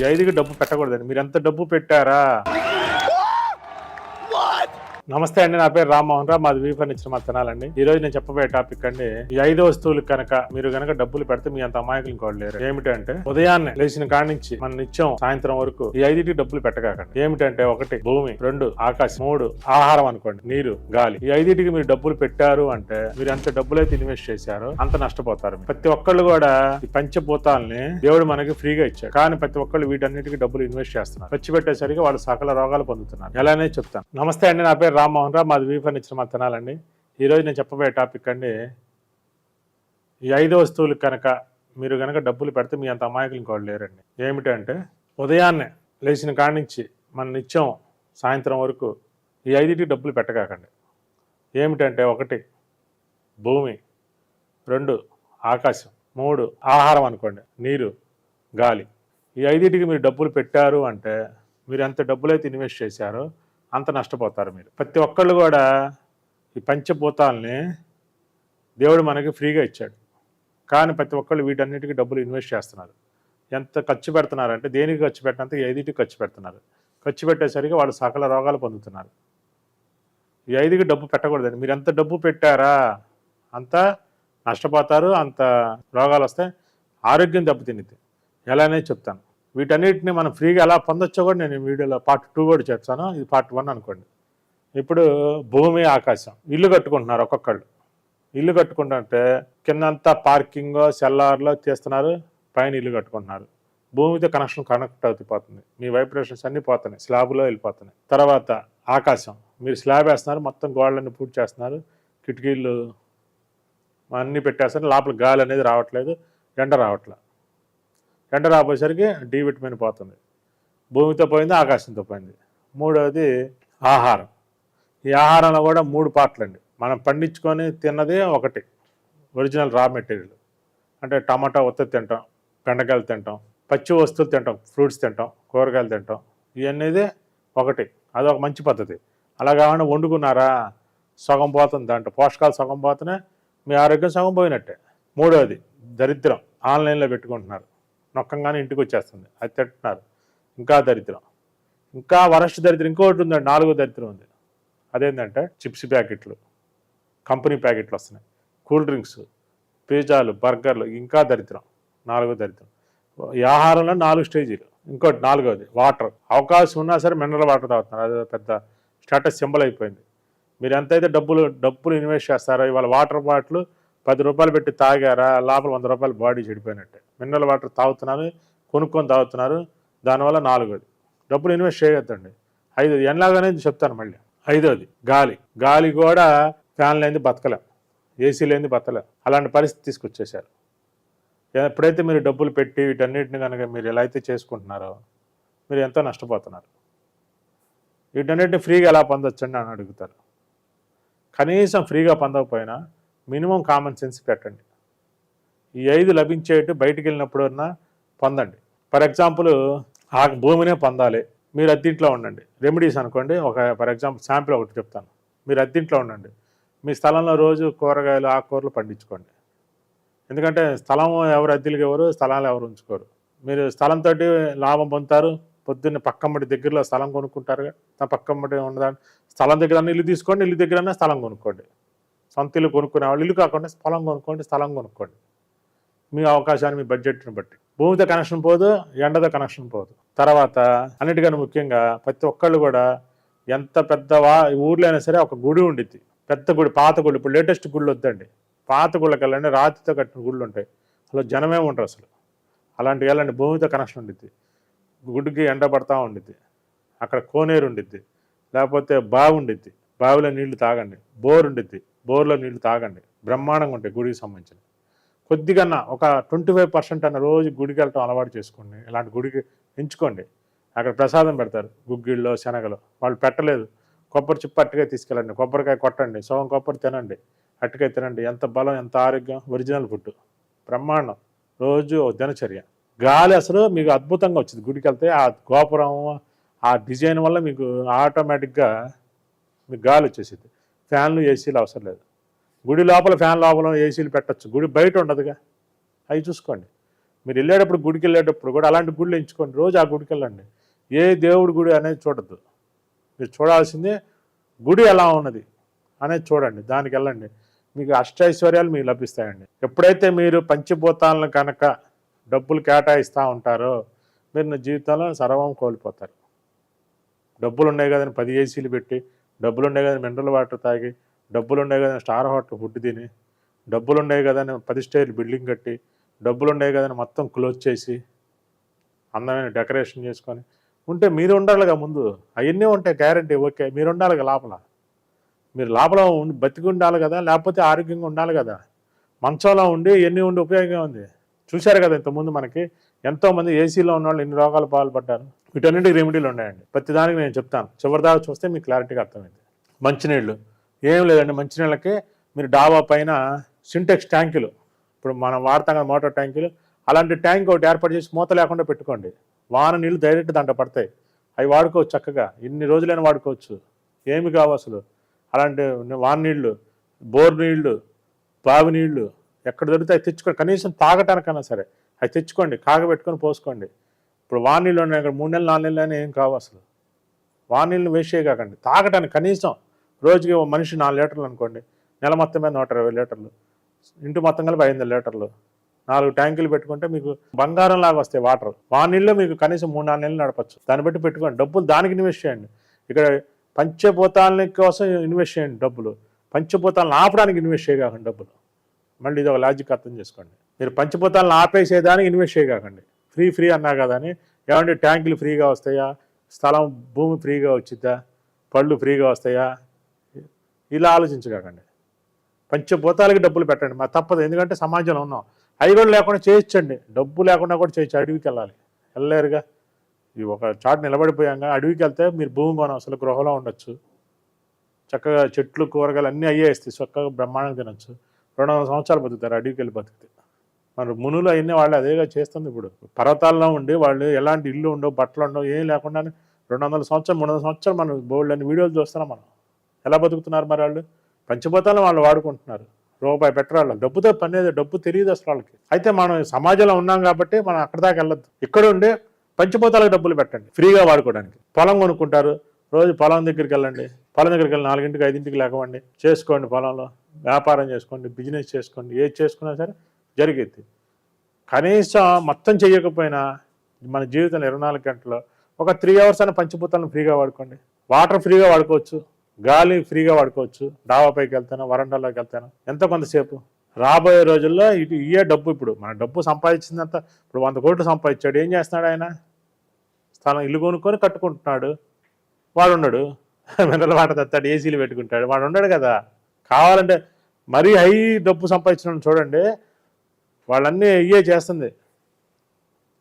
ఈ ఐదుకి డబ్బు పెట్టకూడదండి. మీరు ఎంత డబ్బు పెట్టారా? నమస్తే అండి నా పేరు రామ్మోహన్ రావు. మాది వీ ఫర్నిచర్ మా తినాలండి. ఈ రోజు నేను చెప్పబోయే టాపిక్ అండి ఈ ఐదు వస్తువులు కనుక మీరు కనుక డబ్బులు పెడితే మీ అంత అమాయకులు ఇంకోటి లేరు. ఏమిటంటే ఉదయాన్నే లేచిన కాడి నుంచి మన నిత్యం సాయంత్రం వరకు ఈ ఐదింటికి డబ్బులు పెట్టగాకండి. ఏమిటంటే ఒకటి భూమి రెండు ఆకాశం మూడు ఆహారం అనుకోండి నీరు గాలి. ఈ ఐదింటికి మీరు డబ్బులు పెట్టారు అంటే మీరు ఎంత డబ్బులు అయితే ఇన్వెస్ట్ చేశారో అంత నష్టపోతారు ప్రతి ఒక్కళ్ళు కూడా ఈ పంచభూతాలని దేవుడు మనకి ఫ్రీగా ఇచ్చారు కానీ ప్రతి ఒక్కళ్ళు వీటన్నిటికీ డబ్బులు ఇన్వెస్ట్ చేస్తున్నారు. ఖర్చు పెట్టేసరికి వాళ్ళు సకల రోగాలు పొందుతున్నారు. ఎలానే చెప్తాను. నమస్తే అండి నా పేరు రామ్మోహన్ రావు మాది వీ ఫర్నిచర్ మా తినాలండి. ఈరోజు నేను చెప్పబోయే టాపిక్ అండి ఈ ఐదు వస్తువులు కనుక మీరు కనుక డబ్బులు పెడితే మీ అంత అమాయకులు ఇంకోళ్ళు లేరండి. ఏమిటంటే ఉదయాన్నే లేచిన కాడి నుంచి మన నిత్యం సాయంత్రం వరకు ఈ ఐదింటికి డబ్బులు పెట్టకాకండి ఏమిటంటే ఒకటి భూమి రెండు ఆకాశం మూడు ఆహారం అనుకోండి నీరు గాలి. ఈ ఐదింటికి మీరు డబ్బులు పెట్టారు అంటే మీరు ఎంత డబ్బులైతే ఇన్వెస్ట్ చేశారో అంత నష్టపోతారు మీరు. ప్రతి ఒక్కళ్ళు కూడా ఈ పంచభూతాలని దేవుడు మనకి ఫ్రీగా ఇచ్చాడు. కానీ ప్రతి ఒక్కళ్ళు వీటన్నిటికీ డబ్బులు ఇన్వెస్ట్ చేస్తున్నారు. ఎంత ఖర్చు పెడుతున్నారంటే దేనికి ఖర్చు పెట్టినంత ఈ ఖర్చు పెడుతున్నారు. ఖర్చు పెట్టేసరికి వాళ్ళు సకల రోగాలు పొందుతున్నారు. ఈ ఐదుకి డబ్బు పెట్టకూడదండి. మీరు ఎంత డబ్బు పెట్టారా అంత నష్టపోతారు అంత రోగాలు వస్తాయి ఆరోగ్యం దెబ్బతింది. ఎలానే చెప్తాను. వీటన్నిటిని మనం ఫ్రీగా ఎలా పొందొచ్చో కూడా నేను వీడియోలో పార్ట్ టూ కూడా చెప్తాను ఇది పార్ట్ వన్ అనుకోండి. ఇప్పుడు భూమి ఆకాశం ఇల్లు కట్టుకుంటున్నారు ఒక్కొక్కళ్ళు. ఇల్లు కట్టుకుంటుంటే కిందంతా పార్కింగ్ సెల్లార్లో తీస్తున్నారు పైన ఇల్లు కట్టుకుంటున్నారు. భూమితో కనెక్షన్ కనెక్ట్ అవుతుంది మీ వైబ్రేషన్స్ అన్నీ పోతున్నాయి. స్లాబ్లో వెళ్ళిపోతున్నాయి. తర్వాత ఆకాశం. మీరు స్లాబ్ వేస్తున్నారు మొత్తం గోడలన్నీ పూర్తి చేస్తున్నారు. కిటికీలు అన్నీ పెట్టేస్తారు లోపల గాలి అనేది రావట్లేదు. ఎండ రావట్లేదు ఎండ రాబోయేసరికి డి విటమిన్ పోతుంది. భూమితో పోయింది ఆకాశంతో పోయింది. మూడవది ఆహారం. ఈ ఆహారంలో కూడా మూడు పార్ట్లు అండి మనం పండించుకొని తిన్నది ఒకటి ఒరిజినల్ రా మెటీరియల్. అంటే టమాటా ఉత్త తింటాం బెండకాయలు తింటాం పచ్చి వస్తువులు తింటాం ఫ్రూట్స్ తింటాం కూరగాయలు తింటాం. ఇవన్నీ ఒకటి. అదొక మంచి పద్ధతి. అలా కాకుండా వండుకున్నారా? సగం పోతుంది దాంట్లో. పోషకాలు సగం పోతున్నాయి మీ ఆరోగ్యం సగం పోయినట్టే. మూడవది దరిద్రం. ఆన్లైన్లో పెట్టుకుంటున్నారు. నొక్కంగానే ఇంటికి వచ్చేస్తుంది అది తింటున్నారు. ఇంకా దరిద్రం. ఇంకా వరస్ట్ దరిద్రం. ఇంకోటి ఉందండి నాలుగో దరిద్రం ఉంది. అదేంటంటే చిప్స్ ప్యాకెట్లు కంపెనీ ప్యాకెట్లు వస్తున్నాయి. కూల్ డ్రింక్స్ పిజ్జాలు బర్గర్లు ఇంకా దరిద్రం. నాలుగో దరిద్రం. ఈ ఆహారంలో నాలుగు స్టేజీలు. ఇంకోటి నాలుగోది వాటర్. అవకాశం ఉన్నా సరే మినరల్ వాటర్ తాగుతున్నారు. అది పెద్ద స్టేటస్ సింబల్ అయిపోయింది. మీరు ఎంతైతే డబ్బులు డబ్బులు ఇన్వెస్ట్ చేస్తారో ఇవాళ వాటర్ బాటిల్ పది రూపాయలు పెట్టి తాగారా లోపల వంద రూపాయలు బాడీ చెడిపోయినట్టే. మినరల్ వాటర్ తాగుతున్నారు కొనుక్కొని తాగుతున్నారు దానివల్ల నాలుగోది. డబ్బులు ఇన్వెస్ట్ చేయొద్దండి. ఐదోది ఎలాగనేది చెప్తాను మళ్ళీ. ఐదోది గాలి. గాలి కూడా ఫ్యాన్ లేనిది బతకలేం. ఏసీ లేనిది బతకలేం. అలాంటి పరిస్థితి తీసుకొచ్చేసారు ఎప్పుడైతే మీరు డబ్బులు పెట్టి వీటన్నిటిని కనుక మీరు ఎలా అయితే చేసుకుంటున్నారో మీరు ఎంతో నష్టపోతున్నారు. వీటన్నిటిని ఫ్రీగా ఎలా పొందొచ్చండి అని అడుగుతారు. కనీసం ఫ్రీగా పొందకపోయినా మినిమం కామన్ సెన్స్ పెట్టండి. ఈ ఐదు లభించేట్టు బయటికి వెళ్ళినప్పుడన్నా పొందండి. ఫర్ ఎగ్జాంపుల్ ఆ భూమినే పొందాలి. మీరు అద్దీంట్లో ఉండండి. రెమెడీస్ అనుకోండి ఒక ఫర్ ఎగ్జాంపుల్ శాంపిల్ ఒకటి చెప్తాను. మీరు అద్దీంట్లో ఉండండి. మీ స్థలంలో రోజు కూరగాయలు ఆకుకూరలు పండించుకోండి. ఎందుకంటే స్థలం ఎవరు అద్దెలకు ఎవరు స్థలాలు ఎవరు ఉంచుకోరు. మీరు స్థలంతో లాభం పొందుతారు పొద్దున్న పక్కమ్మటి దగ్గరలో స్థలం కొనుక్కుంటారుగా. నా పక్కమ్మటి ఉండదా స్థలం దగ్గర ఇల్లు తీసుకోండి ఇల్లు దగ్గర స్థలం కొనుక్కోండి. సొంత ఇల్లు కొనుక్కునే వాళ్ళు. ఇల్లు కాకుండా స్థలం కొనుక్కోండి స్థలం కొనుక్కోండి. మీ అవకాశాన్ని మీ బడ్జెట్ని బట్టి. భూమితో కనెక్షన్ పోదు ఎండతో కనెక్షన్ పోదు. తర్వాత అన్నిటికన్నా ముఖ్యంగా ప్రతి ఒక్కళ్ళు కూడా ఎంత పెద్ద వా ఊర్లో అయినా సరే ఒక గుడి ఉండిద్ది. పెద్ద గుడి పాత గుడి. ఇప్పుడు లేటెస్ట్ గుళ్ళు వద్దండి. పాత గుళ్ళకి వెళ్ళండి రాతితో కట్టిన గుళ్ళు ఉంటాయి. అసలు జనమే ఉండరు అసలు. అలాంటివి వెళ్ళండి భూమితో కనెక్షన్ ఉండిద్ది. గుడికి ఎండ పడతా ఉండిద్ది. అక్కడ కోనేరు ఉండిద్ది. లేకపోతే బావి ఉండిద్ది. బావిలో నీళ్ళు తాగండి. బోర్ ఉండిద్ది. బోర్లో నీళ్ళు తాగండి. బ్రహ్మాండంగా ఉంటాయి గుడికి సంబంధించిన కొద్దిగన్నా ఒక ట్వంటీ ఫైవ్ పర్సెంట్ అన్న రోజు గుడికి వెళ్ళటం అలవాటు చేసుకోండి. ఇలాంటి గుడికి ఎంచుకోండి. అక్కడ ప్రసాదం పెడతారు గుగ్గిళ్ళు శనగలు. వాళ్ళు పెట్టలేదు. కొబ్బరి చిప్ప అట్టుకాయ తీసుకెళ్ళండి. కొబ్బరికాయ కొట్టండి. సోవం కొబ్బరి తినండి. అట్టుకాయ తినండి. ఎంత బలం ఎంత ఆరోగ్యం. Original food. బ్రహ్మాండం. రోజు ఓ దినచర్య. గాలి అసలు మీకు అద్భుతంగా వచ్చింది. గుడికి వెళ్తే ఆ గోపురం ఆ డిజైన్ వల్ల మీకు ఆటోమేటిక్గా మీకు గాలి వచ్చేసింది ఫ్యాన్లు ఏసీలు అవసరం లేదు. గుడి లోపల ఫ్యాన్ లోపల ఏసీలు పెట్టచ్చు. గుడి బయట ఉండదుగా. అవి చూసుకోండి. మీరు వెళ్ళేటప్పుడు గుడికి వెళ్ళేటప్పుడు కూడా అలాంటి గుళ్ళు ఎంచుకోండి. రోజు ఆ గుడికి వెళ్ళండి. ఏ దేవుడి గుడి అనేది చూడద్దు. మీరు చూడాల్సిందే గుడి ఎలా ఉన్నది అనేది చూడండి. దానికి వెళ్ళండి. మీకు అష్టైశ్వర్యాలు మీకు లభిస్తాయండి. ఎప్పుడైతే మీరు పంచభూతాలను కనుక డబ్బులు కేటాయిస్తూ ఉంటారో మీరు నా జీవితంలో సర్వం కోల్పోతారు. డబ్బులు ఉన్నాయి కదని పది ఏసీలు పెట్టి డబ్బులు ఉండే కదా మినరల్ వాటర్ తాగి డబ్బులు ఉండే కదా స్టార్ హోటల్ ఫుడ్ తిని డబ్బులు ఉండే కదా పది స్టైల్ బిల్డింగ్ కట్టి డబ్బులు ఉండే కదా మొత్తం క్లోజ్ చేసి అందమైన డెకరేషన్ చేసుకొని. ఉంటే మీరు ఉండాలిగా ముందు. అవన్నీ ఉంటాయి గ్యారంటీ ఓకే మీరు ఉండాలిగా లోపల. మీరు లోపల ఉండి బతికి ఉండాలి కదా లేకపోతే ఆరోగ్యంగా ఉండాలి కదా. మంచంలో ఉండి ఎన్ని ఉండి ఉపయోగంగా ఉంది? చూశారు కదా ఇంతకుముందు మనకి ఎంతోమంది ఏసీలో ఉన్న వాళ్ళు ఎన్ని రోగాలు పాల్పడ్డారు? వీటన్నిటికి రెమెడీలు ఉన్నాయండి. ప్రతి దానికి నేను చెప్తాను. చివరిదాకా చూస్తే మీకు క్లారిటీగా అర్థమైంది. మంచినీళ్ళు. ఏం లేదండి మంచినీళ్ళకి మీరు డాబా పైన సింటెక్స్ ట్యాంకులు. ఇప్పుడు మనం వాడతాం కదా మోటార్ ట్యాంకులు. అలాంటి ట్యాంక్ ఒకటి ఏర్పాటు చేసి మూత లేకుండా పెట్టుకోండి. వాన నీళ్ళు డైరెక్ట్ దాంట్లో పడతాయి. అవి వాడుకోవచ్చు చక్కగా. ఇన్ని రోజులైనా వాడుకోవచ్చు. ఏమి కావు అసలు. అలాంటి వాన నీళ్ళు బోర్ నీళ్ళు బావి నీళ్ళు ఎక్కడ దొరికితే అవి కనీసం తాగటానికైనా సరే అది తెచ్చుకోండి కాగబెట్టుకొని పోసుకోండి. ఇప్పుడు వానీళ్ళు ఉన్నాయి అక్కడ మూడు నెలలు నాలుగు నెలలు అయినా ఏం కావు అసలు. వాన నీళ్ళు వేస్ట్ చేయకండి తాగటానికి కనీసం రోజుకి మనిషి నాలుగు లీటర్లు అనుకోండి. నెల మొత్తం మీద నూట ఇరవై లీటర్లు. ఇంటి మొత్తం కలిపి ఐదు వందల లీటర్లు. నాలుగు ట్యాంకులు పెట్టుకుంటే మీకు బంగారం లాగా వస్తాయి వాటర్. వానీళ్ళు మీకు కనీసం మూడు నాలుగు నెలలు నడపచ్చు. దాన్ని బట్టి పెట్టుకోండి. డబ్బులు దానికి ఇన్వెస్ట్ చేయండి. ఇక్కడ పంచభూతాల కోసం ఇన్వెస్ట్ చేయండి డబ్బులు. పంచభూతాలను ఆపడానికి ఇన్వెస్ట్ చేయకండి డబ్బులు. మళ్ళీ ఇది ఒక లాజిక్ అర్థం చేసుకోండి. మీరు పంచభూతాలను ఆపేసేదానికి ఇన్వెస్ట్ చేయకండి. ఫ్రీ ఫ్రీ అన్నా కదా అని. ఏమంటే ట్యాంకులు ఫ్రీగా వస్తాయా? స్థలం భూమి ఫ్రీగా వచ్చిద్దా? పళ్ళు ఫ్రీగా వస్తాయా? ఇలా ఆలోచించకండి. పంచభూతాలకి డబ్బులు పెట్టండి. మా తప్పదు. ఎందుకంటే సమాజంలో ఉన్నాం. అవి కూడా లేకుండా చేయించండి. డబ్బు లేకుండా కూడా చేయొచ్చు అడవికి వెళ్ళాలి. వెళ్ళలేరుగా. ఈ ఒక చాటు నిలబడిపోయాక అడవికి వెళ్తే మీరు భూమి కొనం. అసలు గృహలో ఉండొచ్చు. చక్కగా చెట్లు కూరగాయలు అన్నీ అయ్యేస్తాయి చక్కగా బ్రహ్మాండంగా తినొచ్చు. రెండు వందల సంవత్సరాలు బతుకుతారు అడవికి వెళ్ళి బతుకుతాయి మరి మునులు అవన్నీ వాళ్ళు అదేగా చేస్తుంది ఇప్పుడు. పర్వతాల్లో ఉండి వాళ్ళు ఎలాంటి ఇల్లు ఉండవు బట్టలు ఉండవు ఏం లేకుండా రెండు వందల సంవత్సరం మూడు వందల సంవత్సరం మనం బోల్డ్ అని వీడియోలు చూస్తున్నాం మనం. ఎలా బతుకుతున్నారు మరి వాళ్ళు? పంచభూతాలను వాళ్ళు వాడుకుంటున్నారు. రూపాయి పెట్టరాళ్ళు డబ్బుతో పని డబ్బు తెలియదు అసలు వాళ్ళకి. అయితే మనం సమాజంలో ఉన్నాం కాబట్టి మనం అక్కడ దాకా వెళ్ళొద్దు. ఇక్కడ ఉండే పంచభూతాలకు డబ్బులు పెట్టండి ఫ్రీగా వాడుకోవడానికి. పొలం కొనుక్కుంటారు. రోజు పొలం దగ్గరికి వెళ్ళండి. పొలం దగ్గరికి వెళ్ళి నాలుగింటికి ఐదింటికి లేకవండి చేసుకోండి పొలంలో. వ్యాపారం చేసుకోండి బిజినెస్ చేసుకోండి. ఏది చేసుకున్నా సరే జరిగేది. కనీసం మొత్తం చేయకపోయినా మన జీవితంలో ఇరవై నాలుగు గంటలు ఒక త్రీ అవర్స్ అయినా పంచభూతాలను ఫ్రీగా వాడుకోండి. వాటర్ ఫ్రీగా వాడుకోవచ్చు. గాలి ఫ్రీగా వాడుకోవచ్చు. డాబాపైకి వెళ్తాను వరండాలోకి వెళ్తాను. ఎంత కొంతసేపు? రాబోయే రోజుల్లో ఇటు ఇయే డబ్బు ఇప్పుడు. మన డబ్బు సంపాదించిందంత ఇప్పుడు వంద కోట్లు సంపాదించాడు. ఏం చేస్తున్నాడు ఆయన? స్థలం ఇల్లు కొనుక్కొని కట్టుకుంటున్నాడు. వాడు ఉన్నాడు మినరల్ వాటర్ తెస్తాడు ఏసీలు పెట్టుకుంటాడు. వాడు ఉన్నాడు కదా. కావాలంటే మరీ హై డబ్బు సంపాదించిన చూడండి. వాళ్ళన్నీ ఇయే చేస్తుంది.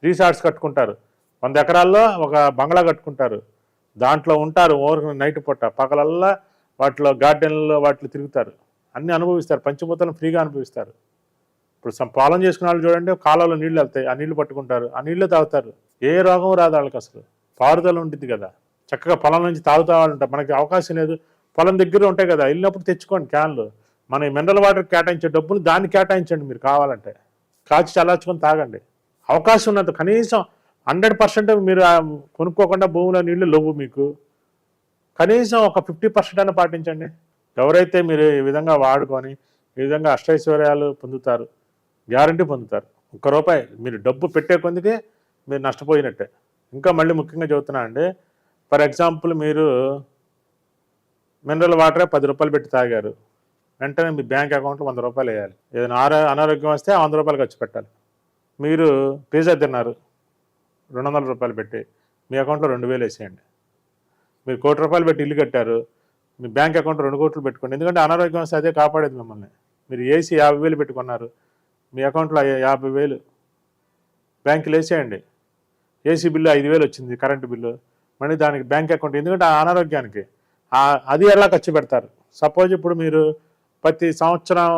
రీసార్ట్స్ కట్టుకుంటారు. వంద ఎకరాల్లో ఒక బంగ్లా కట్టుకుంటారు. దాంట్లో ఉంటారు ఓవర్ నైట్ పూట. పగలల్లా వాటిలో గార్డెన్లో వాటిలో తిరుగుతారు. అన్నీ అనుభవిస్తారు. పంచభూతాలను ఫ్రీగా అనుభవిస్తారు. ఇప్పుడు పాలన పొలం చేసుకున్న వాళ్ళు చూడండి కాలంలో నీళ్ళు వెళ్తాయి. ఆ నీళ్ళు పట్టుకుంటారు. ఆ నీళ్ళు తాగుతారు. ఏ రోగం రాదు వాళ్ళకి అసలు. పారుదల ఉంటుంది కదా. చక్కగా పొలం నుంచి తాగుతా ఉంటారు. మనకి అవకాశం లేదు. పొలం దగ్గర ఉంటాయి కదా. వెళ్ళినప్పుడు తెచ్చుకోండి క్యాన్లు. మన మినరల్ వాటర్ కేటాయించే డబ్బులు దాన్ని కేటాయించండి మీరు కావాలంటే. కాచి చల్లార్చుకొని తాగండి. అవకాశం ఉన్నంత కనీసం హండ్రెడ్ పర్సెంట్ మీరు కొనుక్కోకుండా భూమిలో నీళ్ళు లేవు మీకు. కనీసం ఒక ఫిఫ్టీ పర్సెంట్ అయినా పాటించండి. ఎవరైతే మీరు ఈ విధంగా వాడుకొని ఈ విధంగా అష్టైశ్వర్యాలు పొందుతారు గ్యారంటీ పొందుతారు. ఒక్క రూపాయి మీరు డబ్బు పెట్టే కొందికే మీరు నష్టపోయినట్టే. ఇంకా మళ్ళీ ముఖ్యంగా చెబుతున్నా అండి ఫర్ ఎగ్జాంపుల్ మీరు మినరల్ వాటరే పది రూపాయలు పెట్టి తాగారు. వెంటనే మీ బ్యాంక్ అకౌంట్లో వంద రూపాయలు వేయాలి. ఏదైనా ఆరో అనారోగ్యం వస్తే ఆ వంద రూపాయలు ఖర్చు పెట్టాలి. మీరు పిజ్జా తిన్నారు. రెండు వందల రూపాయలు పెట్టి మీ అకౌంట్లో రెండు వేలు వేసేయండి. మీరు కోటి రూపాయలు పెట్టి ఇల్లు కట్టారు. మీ బ్యాంక్ అకౌంట్ రెండు కోట్లు పెట్టుకోండి. ఎందుకంటే అనారోగ్యం వస్తే అదే కాపాడేది మిమ్మల్ని. మీరు ఏసీ యాభై వేలు పెట్టుకున్నారు. మీ అకౌంట్లో యాభై వేలు. బ్యాంకులు వేసేయండి. ఏసీ బిల్లు ఐదు వేలు వచ్చింది కరెంటు బిల్లు. మళ్ళీ దానికి బ్యాంక్ అకౌంట్. ఎందుకంటే ఆ అనారోగ్యానికి అది ఎలా ఖర్చు పెడతారు? సపోజ్ ఇప్పుడు మీరు ప్రతి సంవత్సరం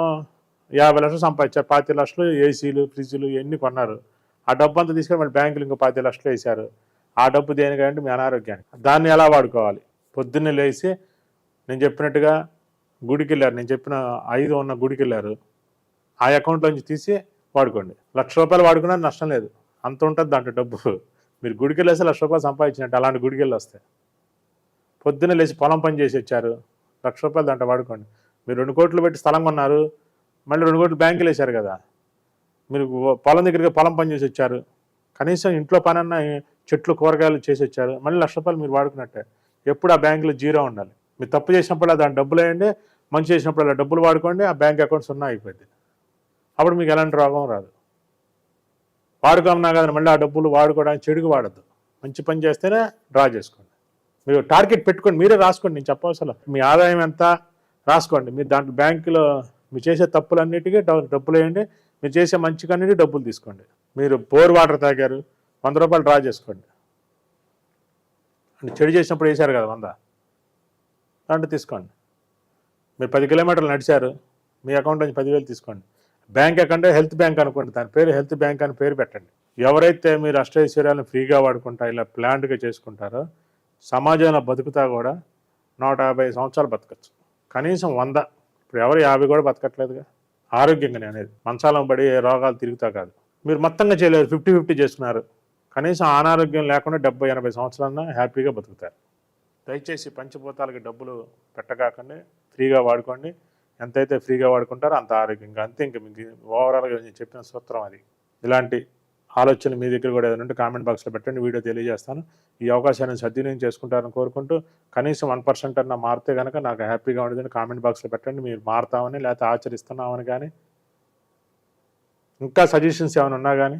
యాభై లక్షలు సంపాదించారు. పాతి లక్షలు ఏసీలు ఫ్రిడ్జ్లు ఇవన్నీ కొన్నారు. ఆ డబ్బు అంతా తీసుకొని మళ్ళీ బ్యాంకులు ఇంకో పాతి లక్షలు వేశారు. ఆ డబ్బు దేనికంటే మీ అనారోగ్యానికి. దాన్ని ఎలా వాడుకోవాలి? పొద్దున్నే లేచి నేను చెప్పినట్టుగా గుడికి వెళ్ళారు నేను చెప్పిన ఐదు ఉన్న గుడికి వెళ్ళారు ఆ అకౌంట్లోంచి తీసి వాడుకోండి. లక్ష రూపాయలు వాడుకున్నా నష్టం లేదు. అంత ఉంటుంది దాంట్లో డబ్బు. మీరు గుడికి వెళ్ళేసి లక్ష రూపాయలు సంపాదించినట్టు. అలాంటి గుడికి వెళ్ళి వస్తాయి పొద్దున్నే లేచి పొలం పని చేసి వచ్చారు. లక్ష రూపాయలు దాంట్లో వాడుకోండి. మీరు రెండు కోట్లు పెట్టి స్థలం కొన్నారు మళ్ళీ రెండు కోట్లు బ్యాంకులు వేశారు కదా. మీరు పొలం దగ్గరికి పొలం పని చేసి వచ్చారు. కనీసం ఇంట్లో పని అన్న చెట్లు కూరగాయలు చేసి వచ్చారు. మళ్ళీ లక్ష రూపాయలు మీరు వాడుకున్నట్టే. ఎప్పుడు ఆ బ్యాంకులో జీరో ఉండాలి. మీరు తప్పు చేసినప్పుడు దాని డబ్బులు వేయండి మంచి చేసినప్పుడు అలా డబ్బులు వాడుకోండి ఆ బ్యాంక్ అకౌంట్ సున్నా అయిపోయింది అప్పుడు మీకు ఎలాంటి రోగం రాదు. వాడుకోమన్నా కదా మళ్ళీ ఆ డబ్బులు వాడుకోవడానికి చెడుకు వాడద్దు. మంచి పని చేస్తేనే డ్రా చేసుకోండి. మీరు టార్గెట్ పెట్టుకోండి మీరే రాసుకోండి. నేను చెప్పవసరం మీ ఆదాయం ఎంత రాసుకోండి. మీరు దాంట్లో బ్యాంకులో మీరు చేసే తప్పులన్నిటికీ డబ్బులు వేయండి. మీరు చేసే మంచికన్నిటికీ డబ్బులు తీసుకోండి. మీరు బోర్ వాటర్ తాగారు వంద రూపాయలు డ్రా చేసుకోండి. అంటే చెడు చేసినప్పుడు వేశారు కదా వంద. దాంట్లో తీసుకోండి. మీరు పది కిలోమీటర్లు నడిచారు మీ అకౌంట్ నుంచి పదివేలు తీసుకోండి. బ్యాంక్ అకౌంట్ హెల్త్ బ్యాంక్ అనుకోండి. దాని పేరు హెల్త్ బ్యాంక్ అని పేరు పెట్టండి. ఎవరైతే మీరు అష్టైశ్వర్యాలను ఫ్రీగా వాడుకుంటా ఇలా ప్లాంట్గా చేసుకుంటారో సమాజంలో బతుకుతా కూడా నూట యాభై సంవత్సరాలు బతకచ్చు. కనీసం వంద. ఇప్పుడు ఎవరు యాభై కూడా బతకట్లేదుగా. ఆరోగ్యంగానే అనేది. మంచాలం పడి రోగాలు తిరుగుతా కాదు. మీరు మొత్తంగా చేయలేదు ఫిఫ్టీ ఫిఫ్టీ చేస్తున్నారు. కనీసం అనారోగ్యం లేకుండా డెబ్బై ఎనభై సంవత్సరాలన్నా హ్యాపీగా బతుకుతారు. దయచేసి పంచభూతాలకి డబ్బులు పెట్టకాకండి ఫ్రీగా వాడుకోండి. ఎంతైతే ఫ్రీగా వాడుకుంటారో అంత ఆరోగ్యంగా. అంతే ఇంకా మీకు ఓవరాల్గా నేను చెప్పిన సూత్రం అది. ఇలాంటి ఆలోచన మీ దగ్గర కూడా ఏదైనా ఉంటే కామెంట్ బాక్స్లో పెట్టండి. వీడియో తెలియజేస్తాను. ఈ అవకాశాన్ని సద్వినియోగం చేసుకుంటారని కోరుకుంటూ కనీసం వన్ పర్సెంట్ అన్న మారితే కనుక నాకు హ్యాపీగా ఉండదని కామెంట్ బాక్స్లో పెట్టండి. మీరు మారుతామని లేకపోతే ఆచరిస్తున్నామని కానీ ఇంకా సజెషన్స్ ఏమైనా ఉన్నా కానీ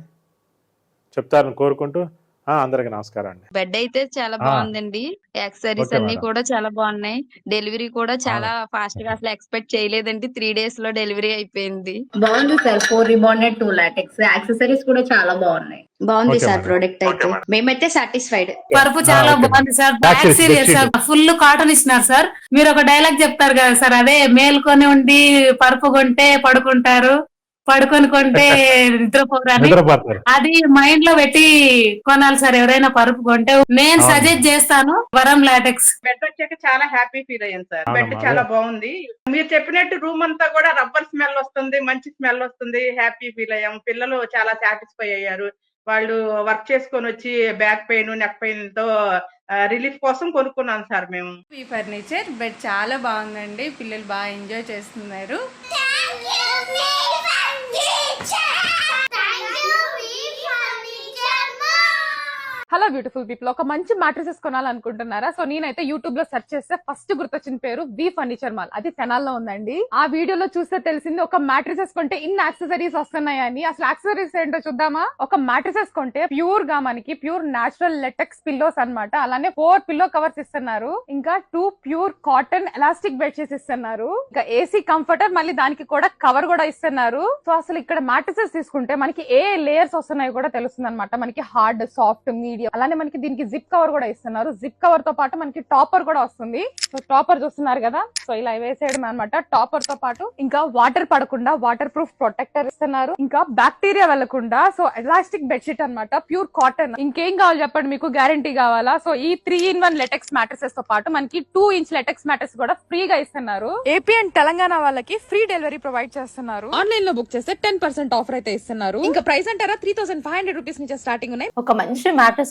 చెప్తారని కోరుకుంటూ అందరికీ నమస్కారం అండి బెడ్ అయితే చాలా. బాగుందండి. యాక్సరీస్ అన్ని. కూడా చాలా బాగున్నాయి. డెలివరీ కూడా చాలా ఫాస్ట్గా అసలు ఎక్స్పెక్ట్ చేయలేదండి. త్రీ డేస్లో డెలివరీ అయిపోయింది. బాగుంది sir. Four rebonded two latex. Accessories కూడా చాలా బాగున్నాయి. బాగుంది సార్. ప్రోడక్ట్ అయితే. మేమైతే సాటిస్ఫైడ్. పరుపు చాలా. బాగుంది sir. Back serious sir. Full cotton ఇచ్చినారు సార్. మీరు ఒక డైలాగ్ చెప్తారు కదా సార్. అదే మేల్కొని ఉండి పరుపు కొంటే పడుకుంటారు. పడుకొని కొంటే నిద్రపోరని అది మైండ్లో పెట్టి కొనాలి సార్ ఎవరైనా పరుపు కొంటే నేను. సజెస్ట్ చేస్తాను వరం లాటెక్స్ బెడ్ వచ్చాక చాలా హ్యాపీ ఫీల్ అయ్యాను సార్. బెడ్ చాలా. బాగుంది. మీరు చెప్పినట్టు రూమ్ అంతా కూడా రబ్బర్ స్మెల్ వస్తుంది మంచి స్మెల్ వస్తుంది హ్యాపీ ఫీల్ అయ్యాం పిల్లలు చాలా సాటిస్ఫై అయ్యారు. వాళ్ళు వర్క్ చేసుకొని వచ్చి బ్యాక్ పెయిన్ నెక్ పెయిన్తో రిలీఫ్ కోసం కొనుక్కున్నాం సార్ మేము. ఈ ఫర్నిచర్ బెడ్ చాలా బాగుందండి. పిల్లలు బాగా ఎంజాయ్ చేస్తున్నారు. Pizza! హలో బ్యూటిఫుల్ పీపుల్ ఒక మంచి మ్యాట్రసెస్ కొనాలనుకుంటున్నారా? సో నేనైతే యూట్యూబ్లో సెర్చ్ చేస్తే ఫస్ట్ గుర్తొచ్చిన పేరు వి ఫర్నిచర్ మాల్ అది తెనాల్లో ఉందండి. ఆ వీడియోలో చూస్తే తెలిసింది ఒక మ్యాట్రసెస్ కొంటే ఇన్ని యాక్సెసరీస్ వస్తున్నాయని. అసలు యాక్సెసరీస్ ఏంటో చూద్దామా? ఒక మ్యాట్రసెస్ కొంటే ప్యూర్గా మనకి ప్యూర్ నాచురల్ లెటెక్స్ పిల్లోస్ అన్నమాట. అలానే ఫోర్ పిల్లో కవర్స్ ఇస్తున్నారు. ఇంకా two pure cotton elastic bedsheets ఇస్తున్నారు. ఇంకా ఏసీ కంఫర్టర్ మళ్ళీ దానికి కూడా కవర్ కూడా ఇస్తున్నారు. సో అసలు ఇక్కడ మ్యాట్రసెస్ తీసుకుంటే మనకి ఏ లేయర్స్ వస్తున్నాయో కూడా తెలుస్తుంది అనమాట మనకి హార్డ్ సాఫ్ట్ మీడియం అలానే మనకి దీనికి జిప్ కవర్ కూడా ఇస్తున్నారు. జిప్ కవర్తో పాటు మనకి టాపర్ కూడా వస్తుంది. సో టాపర్ చూస్తున్నారు కదా? సో ఇలా వేసేయడం అనమాట టాపర్తో పాటు ఇంకా వాటర్ పడకుండా వాటర్ ప్రూఫ్ ప్రొటెక్టర్ ఇస్తున్నారు. ఇంకా బ్యాక్టీరియా వెళ్ళకుండా సో ఎలాస్టిక్ బెడ్షీట్ అన్నమాట. ప్యూర్ కాటన్ ఇంకేం కావాలి చెప్పండి మీకు? గ్యారంటీ కావాలా? సో ఈ త్రీ ఇన్ వన్ లెటెక్స్ మ్యాట్రసెస్తో పాటు మనకి టూ ఇంచ్ లెటెక్స్ మ్యాట్రస్ కూడా ఫ్రీగా ఇస్తున్నారు. ఏపీ అండ్ తెలంగాణ వాళ్ళకి ఫ్రీ డెలివరీ ప్రొవైడ్ చేస్తున్నారు. ఆన్లైన్లో బుక్ చేస్తే టెన్ పర్సెంట్ ఆఫర్ అయితే ఇస్తున్నారు. ఇంకా ప్రైస్ అంటారా? Three thousand five hundred rupees నుంచి స్టార్టింగ్ ఉన్నాయి. ఒక మంచి మ్యాట్రెస్